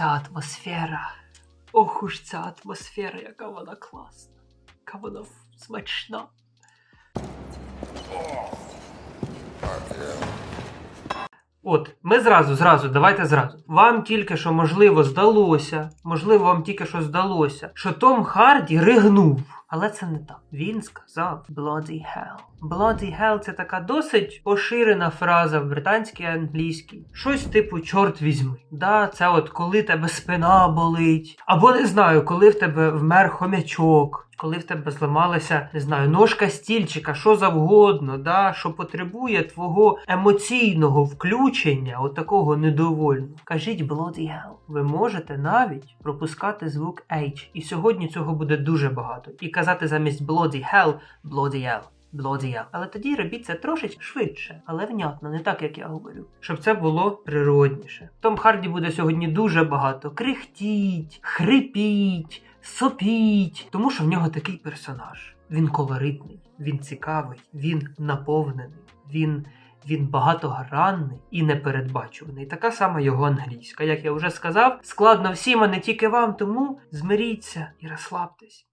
ця атмосфера. Ох уж ця атмосфера, яка вона класна, яка вона смачна. От, ми зразу, зразу, давайте зразу. Вам тільки що, можливо, здалося, можливо, вам тільки що здалося, що Том Харді ригнув. Але це не так. Він сказав bloody hell. Bloody hell – це така досить поширена фраза в британській англійській. Щось типу чорт візьми. Да, це от коли тебе спина болить, або не знаю, коли в тебе вмер хомячок. Коли в тебе зламалася, не знаю, ножка стільчика, що завгодно, да, що потребує твого емоційного включення, от такого недовольного. Кажіть bloody hell. Ви можете навіть пропускати звук H. І сьогодні цього буде дуже багато. І казати замість bloody hell, bloody hell. Bloody. Але тоді робіть це трошечки швидше, але внятно, не так як я говорю. Щоб це було природніше. Том Харді буде сьогодні дуже багато крихтіть, хрипіть, сопіть, тому що в нього такий персонаж. Він колоритний, він цікавий, він наповнений, він. Він багатогранний і непередбачуваний. Така сама його англійська. Як я вже сказав, складно всім, а не тільки вам, тому змиріться і розслабтесь.